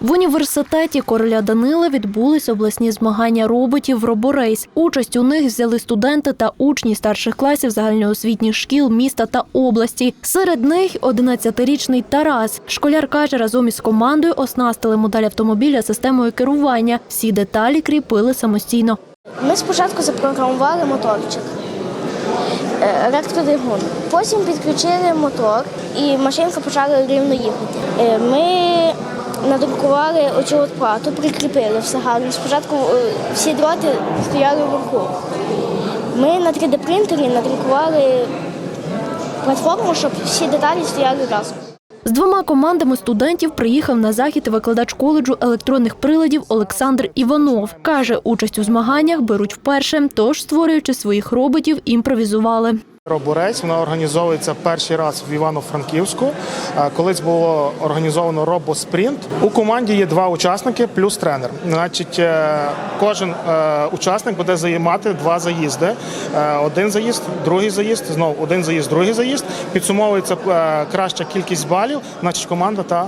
В університеті короля Данила відбулись обласні змагання роботів «Роборейс». Участь у них взяли студенти та учні старших класів загальноосвітніх шкіл міста та області. Серед них 11-річний Тарас. Школяр каже, разом із командою оснастили модель автомобіля системою керування. Всі деталі кріпили самостійно. Ми спочатку запрограмували моторчик е, електродвигун. Потім підключили мотор і машинка почала рівно їхати. Е, Ми надрукували оцю от плату, прикріпили все гарно. Спочатку е, всі дроти стояли вверху. Ми на 3D принтері надрукували платформу, щоб всі деталі стояли разом. З двома командами студентів приїхав на захід викладач коледжу електронних приладів Олександр Іванов. Каже, участь у змаганнях беруть вперше, тож, створюючи своїх роботів, імпровізували. Роборець вона організовується перший раз в Івано-Франківську. Е, Колись було організовано робоспринт. У команді є два учасники плюс тренер. Значить, е, кожен е, учасник буде займати два заїзди. Один заїзд, другий заїзд, знову один заїзд, другий заїзд. Підсумовується краща кількість балів, значить команда та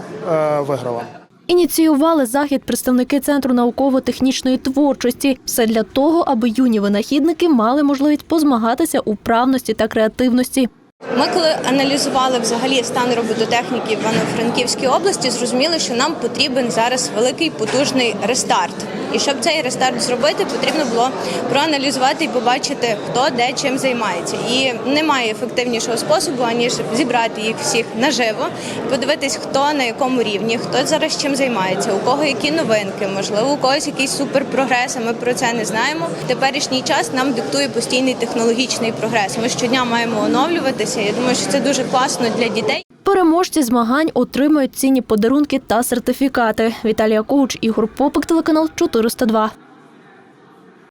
виграла. Ініціювали захід представники центру науково-технічної творчості. Все для того, аби юні винахідники мали можливість позмагатися у правності та креативності. Ми коли аналізували взагалі стан робототехніки в Івано-Франківській області, зрозуміли, що нам потрібен зараз великий потужний рестарт. І щоб цей рестарт зробити, потрібно було проаналізувати і побачити, хто де чим займається. І немає ефективнішого способу, аніж зібрати їх всіх наживо, подивитись, хто на якому рівні, хто зараз чим займається, у кого які новинки, можливо, у когось якийсь суперпрогрес. а Ми про це не знаємо. Теперішній час нам диктує постійний технологічний прогрес. Ми щодня маємо оновлюватися. Я думаю, що це дуже класно для дітей. Переможці змагань отримають цінні подарунки та сертифікати. Віталія Коуч, Ігор Попик, телеканал 402.